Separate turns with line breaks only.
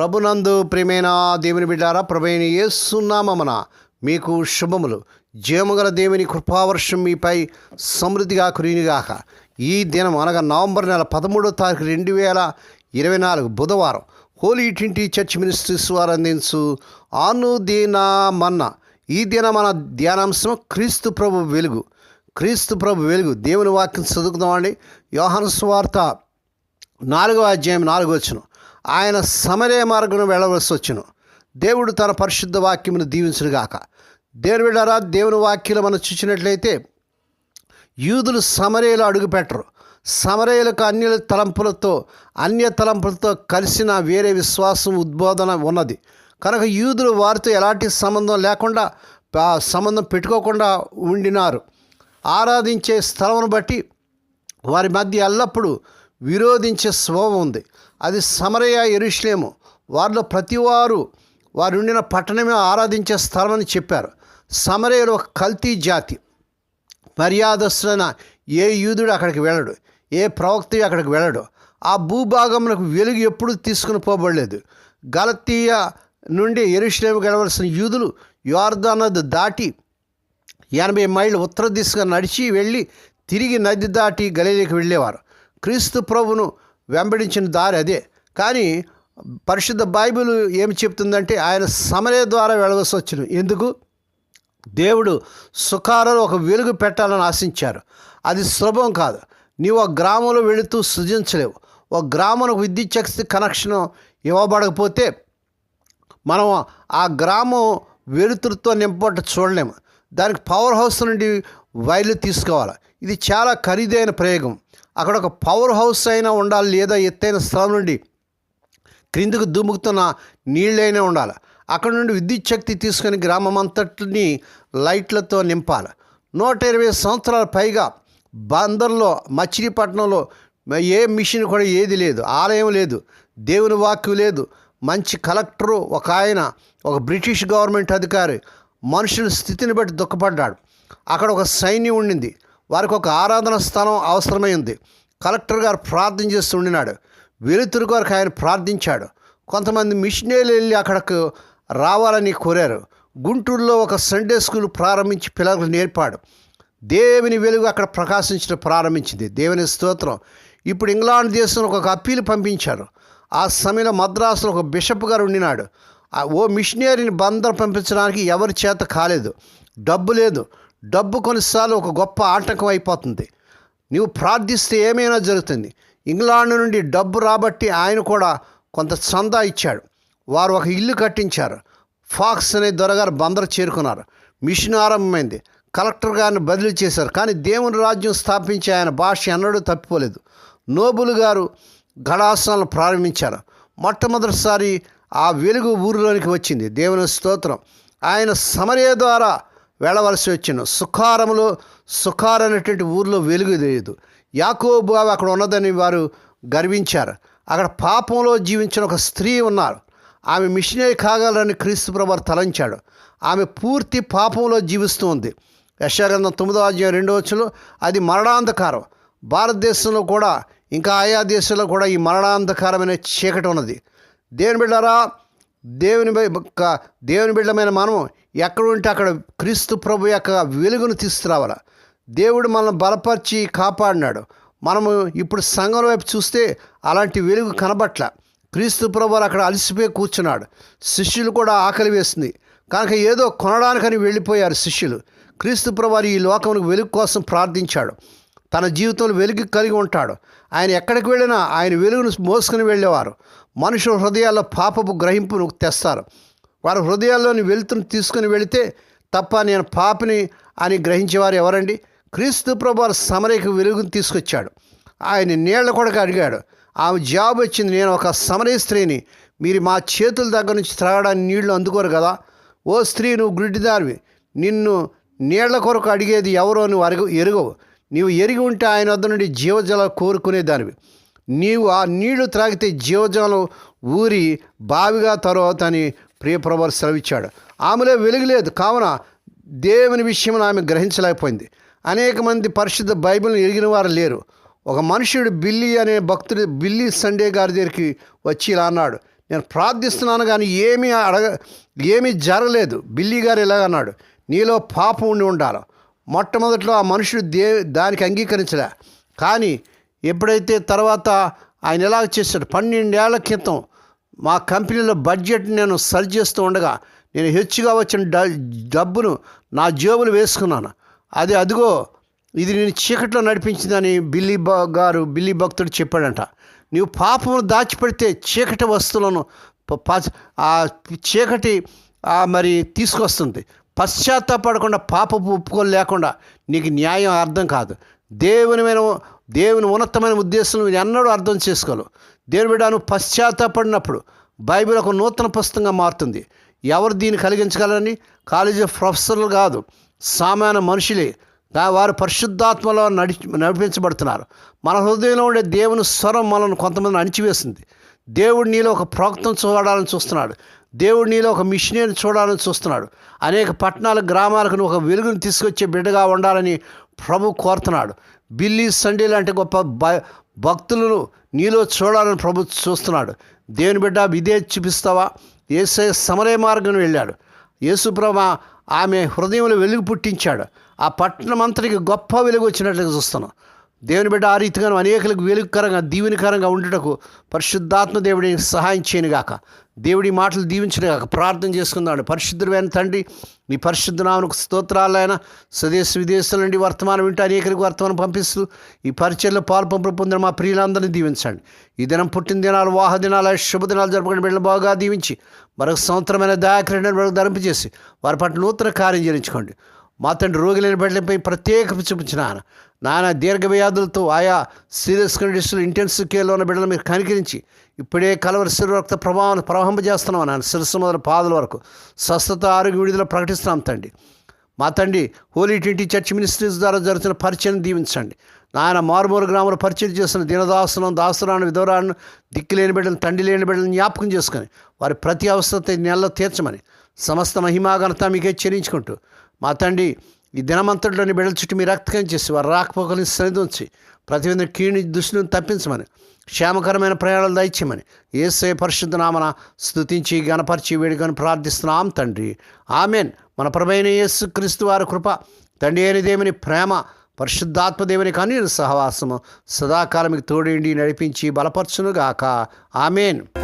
ప్రభునందు ప్రియమైన దేవుని బిడ్డారా ప్రభైన ఏసునామమున మీకు శుభములు. జీవముగల దేవుని కృపావర్షం మీపై సమృద్ధిగా కురినిగాక ఈ దినం అనగా నవంబర్ నెల పదమూడో తారీఖు రెండు వేల ఇరవై నాలుగు బుధవారం హోలీ ట్వంటీ చర్చ్ మినిస్ట్రీస్ వారు అందించు ఆనుదీనామన్న ఈ దిన మన ధ్యానాంశం క్రీస్తు ప్రభు వెలుగు. క్రీస్తు ప్రభు వెలుగు. దేవుని వాక్యం చదువుకుందామండి. యోహాను స్వార్త నాలుగవ అధ్యాయం నాలుగో వచ్చినాం ఆయన సమరే మార్గం వెళ్ళవలసి వచ్చును. దేవుడు తన పరిశుద్ధ వాక్యమును దీవించునుగాక. దేవుని వెళ్ళారా దేవుని వాక్యలు మనం చూసినట్లయితే యూదులు సమరేలు అడుగుపెట్టరు. సమరేలకు అన్య తలంపులతో అన్య తలంపులతో కలిసిన వేరే విశ్వాసం ఉద్బోధన ఉన్నది. కనుక యూదులు వారితో ఎలాంటి సంబంధం లేకుండా సంబంధం పెట్టుకోకుండా ఉండినారు. ఆరాధించే స్థలమును బట్టి వారి మధ్య ఎల్లప్పుడూ విరోధించే స్వభావం ఉంది. అది సమరయ ఎరుష్లేము వారిలో ప్రతివారు వారు ఉండిన పట్టణమే ఆరాధించే స్థలం అని చెప్పారు. సమరయలు ఒక కల్తీ జాతి. మర్యాదస్తులైన ఏ యూదుడు అక్కడికి వెళ్ళడు. ఏ ప్రవక్త అక్కడికి వెళ్ళడు. ఆ భూభాగమునకు వెలుగు ఎప్పుడు తీసుకుని పోబడలేదు. గలతీయ నుండి ఎరుషులేము గడవలసిన యూదులు యోర్ధా దాటి ఎనభై మైళ్ళు ఉత్తర దిశగా నడిచి వెళ్ళి తిరిగి నది దాటి గలీలకు వెళ్ళేవారు. క్రీస్తు ప్రభును వెంబడించిన దారి అదే. కానీ పరిశుద్ధ బైబిల్ ఏమి చెప్తుందంటే ఆయన సమరే ద్వారా వెళ్ళవలసి వచ్చిన ఎందుకు? దేవుడు సుఖాలలో ఒక వెలుగు పెట్టాలని ఆశించారు. అది సులభం కాదు. నీవు ఒక గ్రామంలో వెళుతూ సృజించలేవు. ఒక గ్రామంలో విద్యుత్ శక్తి కనెక్షన్ ఇవ్వబడకపోతే మనం ఆ గ్రామం వెలుతురుతో నింపట చూడలేము. దానికి పవర్ హౌస్ నుండి వైర్లు తీసుకోవాలి. ఇది చాలా ఖరీదైన ప్రయోగం. అక్కడ ఒక పవర్ హౌస్ అయినా ఉండాలి లేదా ఎత్తైన స్థలం నుండి క్రిందికి దుముకుతున్న నీళ్ళైనా ఉండాలి. అక్కడ నుండి విద్యుత్ శక్తి తీసుకొని గ్రామం అంతటిని లైట్లతో నింపాలి. నూట ఇరవై సంవత్సరాల పైగా బందర్లో మచిలీపట్నంలో ఏ మిషన్ కూడా ఏది లేదు ఆలయం లేదు దేవుని వాక్యం లేదు. మంచి కలెక్టరు ఒక ఆయన ఒక బ్రిటిష్ గవర్నమెంట్ అధికారి మనుషుల స్థితిని బట్టి దుఃఖపడ్డాడు. అక్కడ ఒక సైన్యం ఉండింది. వారికి ఒక ఆరాధన స్థలం అవసరమైంది కలెక్టర్ గారు ప్రార్థన చేస్తూ ఉండినాడు. వెలుతురు కొరకు ఆయన ప్రార్థించాడు. కొంతమంది మిషనరీలు వెళ్ళి అక్కడకు రావాలని కోరారు. గుంటూరులో ఒక సండే స్కూల్ ప్రారంభించి పిల్లలకు నేర్పాడు. దేవుని వెలుగు అక్కడ ప్రకాశించడం ప్రారంభించింది. దేవుని స్తోత్రం. ఇప్పుడు ఇంగ్లాండ్ దేశంలో ఒక అప్పీలు పంపించారు. ఆ సమయంలో మద్రాసులో ఒక బిషప్ గారు ఉండినాడు. ఆ ఓ మిషనరీని బందర్ పంపించడానికి ఎవరి చేత కాలేదు. డబ్బు లేదు. డబ్బు కొన్నిసార్లు ఒక గొప్ప ఆటంకం అయిపోతుంది. నీవు ప్రార్థిస్తే ఏమైనా జరుగుతుంది. ఇంగ్లాండ్ నుండి డబ్బు రాబట్టి ఆయన కూడా కొంత చందా ఇచ్చాడు. వారు ఒక ఇల్లు కట్టించారు. ఫాక్స్ అనే దొరగారు బందరు చేరుకున్నారు. మిషన్ ఆరంభమైంది. కలెక్టర్ గారిని బదిలీ చేశారు. కానీ దేవుని రాజ్యం స్థాపించి ఆయన భాష ఎన్నడూ తప్పిపోలేదు. నోబుల్ గారు గడాసనాలను ప్రారంభించారు. మొట్టమొదటిసారి ఆ వెలుగు ఊరిలోనికి వచ్చింది. దేవుని స్తోత్రం. ఆయన సమరయ ద్వారా వెళ్ళవలసి వచ్చిన సుఖారములో సుఖార్ అనేటువంటి ఊర్లో వెలుగు తెలియదు యాకోబు అవి అక్కడ ఉన్నదని వారు గర్వించారు. అక్కడ పాపంలో జీవించిన ఒక స్త్రీ ఉన్నారు. ఆమె మిషనరీ కాగలరని క్రీస్తు ప్రభు తలంచాడు. ఆమె పూర్తి పాపంలో జీవిస్తూ ఉంది. యశాగ్రంథం తొమ్మిదో అధ్యాయం రెండో వచ్చులో అది మరణాంధకారం. భారతదేశంలో కూడా ఇంకా ఆయా దేశాల్లో కూడా ఈ మరణాంధకారమైన చీకటి ఉన్నది. దేని బిడ్డారా దేవుని యొక్క దేవుని బిడ్డమైన మనం ఎక్కడ ఉంటే అక్కడ క్రీస్తు ప్రభు యొక్క వెలుగును తీసుకురావాలి. దేవుడు మనల్ని బలపరిచి కాపాడినాడు. మనము ఇప్పుడు సంఘం వైపు చూస్తే అలాంటి వెలుగు కనబట్ల. క్రీస్తు ప్రభు అక్కడ అలసిపోయి కూర్చున్నాడు. శిష్యులు కూడా ఆకలి వేస్తుంది కనుక ఏదో కొనడానికని వెళ్ళిపోయారు శిష్యులు. క్రీస్తు ప్రభు ఈ లోకమునికి వెలుగు కోసం ప్రార్థించాడు. తన జీవితంలో వెలుగు కలిగి ఉంటాడు. ఆయన ఎక్కడికి వెళ్ళినా ఆయన వెలుగును మోసుకుని వెళ్ళేవారు. మనుషుల హృదయాల్లో పాపపు గ్రహింపును తెస్తారు. వారి హృదయాల్లోని వెలుతును తీసుకుని వెళితే తప్ప నేను పాపిని అని గ్రహించేవారు ఎవరండి? క్రీస్తు ప్రభు వారు సమరయ్యకు వెలుగును తీసుకొచ్చాడు. ఆయన నీళ్ళ కొడక అడిగాడు. ఆమె జాబ్ వచ్చింది. నేను ఒక సమరయ స్త్రీని. మీరు మా చేతుల దగ్గర నుంచి త్రాగడానికి నీళ్ళు అందుకోరు కదా? ఓ స్త్రీ నువ్వు గుడ్డిదారివి. నిన్ను నీళ్ళ కొరకు అడిగేది ఎవరో నువ్వు అరుగు ఎరుగవు. నీవు ఎరిగి ఉంటే ఆయన వద్ద నుండి జీవజలం కోరుకునేదానివి. నీవు ఆ నీళ్ళు త్రాగితే జీవజలం ఊరి బావిగా తర్వాత అని ప్రియప్రభు సెలవిచ్చాడు. ఆమెలో వెలుగులేదు కావున దేవుని విషయం ఆమె గ్రహించలేకపోయింది. అనేక మంది పరిశుద్ధ బైబిల్ని ఎరిగిన వారు లేరు. ఒక మనుషుడు బిల్లి అనే భక్తుడు బిల్లి సండే గారి దగ్గరికి వచ్చి ఇలా అన్నాడు నేను ప్రార్థిస్తున్నాను కానీ ఏమీ అడగ ఏమీ జరగలేదు. బిల్లీ గారు ఇలాగన్నాడు నీలో పాపం ఉండి ఉండాలి. మొట్టమొదట్లో ఆ మనుషుడు దే దానికి అంగీకరించలే. కానీ ఎప్పుడైతే తర్వాత ఆయన ఎలాగ చేశాడు? పన్నెండేళ్ళ క్రితం మా కంపెనీలో బడ్జెట్ నేను సరి చేస్తూ ఉండగా నేను హెచ్చుగా వచ్చిన డ డబ్బును నా జేబులు వేసుకున్నాను. అది అదిగో ఇది నేను చీకట్లో నడిపించిందని బిల్లీ బ గారు బిల్లీ భక్తుడు చెప్పాడంట. నీవు పాపమును దాచిపెడితే చీకటి వస్తువులను ప- ఆ చీకటి మరి తీసుకొస్తుంది. పశ్చాత్తాపడకుండా పాపపు ఒప్పుకోలు లేకుండా నీకు న్యాయం అర్థం కాదు. దేవుని మీద దేవుని ఉన్నతమైన ఉద్దేశం నువ్వు ఎన్నడూ అర్థం చేసుకోలేవు. దేవుని బిడ్డ నువ్వు పశ్చాత్తాపడినప్పుడు బైబిల్ ఒక నూతన పుస్తకంగా మారుతుంది. ఎవరు దీన్ని కలిగించగలరని? కాలేజీ ప్రొఫెసర్లు కాదు సామాన్య మనుషులే. వారు పరిశుద్ధాత్మలో నడి నడిపించబడుతున్నారు. మన హృదయంలో ఉండే దేవుని స్వరం మనల్ని కొంతమంది అణిచివేసింది. దేవుడు నీలో ఒక ప్రోక్తం చూడాలని చూస్తున్నాడు. దేవుడు నీలో ఒక మిషనరీని చూడాలని చూస్తున్నాడు. అనేక పట్టణాల గ్రామాలకు నువ్వు ఒక వెలుగును తీసుకొచ్చే బిడ్డగా ఉండాలని ప్రభు కోరుతున్నాడు. బిల్లీ సండే లాంటి గొప్ప భ- భక్తులను నీలో చూడాలని ప్రభు చూస్తున్నాడు. దేవుని బిడ్డ ఇదే చూపిస్తావా? ఏసే సమరయ మార్గం వెళ్ళాడు. యేసుప్రభ ఆమె హృదయంలో వెలుగు పుట్టించాడు. ఆ పట్టణం అంతటికి గొప్ప వెలుగు వచ్చినట్లుగా చూస్తున్నాం. దేవుని బిడ్డ ఆ రీతిగా అనేకులకు వెలుగుకరంగా దీవెనికరంగా ఉండటకు పరిశుద్ధాత్మ దేవుడిని సహాయం చేయనుగాక. దేవుడి మాటలు దీవించనుగాక. ప్రార్థన చేసుకుందామండి. పరిశుద్ధుడైన తండ్రి మీ పరిశుద్ధనామకు స్తోత్రాలైన స్వదేశ విదేశాల నుండి వర్తమానం వింటూ అనేకలకు వర్తమానం పంపిస్తూ ఈ పరిచయలో పాల్పంపులు పొందిన మా ప్రియులందరినీ దీవించండి. ఈ దినం పుట్టిన దినాలు వాహ దినాలు శుభదినాలు జరుపుకుని బిడ్డలు బాగా దీవించి మరొక సంవత్సరమైన దయాకరణ వరకు ధరింపజేసి వారి పట్ల నూతన కార్యం చేయించుకోండి. మా తండ్రి రోగులైన బిడ్డలపై ప్రత్యేక చూపించిన నానా దీర్ఘ వ్యాధులతో ఆయా సీరియస్ కండిషన్లు ఇంటెన్సివ్ కేర్లో ఉన్న బిడ్డలు మీరు కనికరించి ఇప్పుడే కలవరి శరీర రక్త ప్రభావం ప్రవహింపజేస్తున్నాం నాన్న. శిరస్సు మొదల పాదల వరకు. స్వస్థత ఆరోగ్య విడుదల ప్రకటిస్తున్నాం తండ్రి. మా తండ్రి హోలీ ట్వంటీ చర్చ్ మినిస్ట్రీస్ ద్వారా జరుగుతున్న పరిచయం దీవించండి. నాయన మారుమూరు గ్రామంలో పరిచయం చేస్తున్న దినదాసులను దాసురాను విధవరాను దిక్కు లేని బిడ్డలు తండ్రి లేని బిడ్డలను జ్ఞాపకం చేసుకొని వారి ప్రతి అవసరత నెలలో తీర్చమని సమస్త మహిమాఘనత మీకే చెల్లించుకుంటూ మా తండ్రి ఈ దినమంతటిలోని బిడ్డల చుట్టూ మీ రక్తకం చేసి వారు రాకపోకలని సరిదించి. ప్రతి క్షీణి కీని దృష్టిని తప్పించమని. క్షేమకరమైన ప్రయాణాలు దయచేయమని. ఏసే పరిశుద్ధ నామన స్తుతించి గణపరిచి వేడుకొని ప్రార్థిస్తున్నాం తండ్రి. ఆమెన్. మన ప్రభైన యేసు క్రీస్తు వారి కృప తండ్రి అయిన దేవుని ప్రేమ పరిశుద్ధాత్మదేవుని కానీ సహవాసము సదాకాలం మీకు తోడేండి నడిపించి బలపరచునుగాక. ఆమెన్.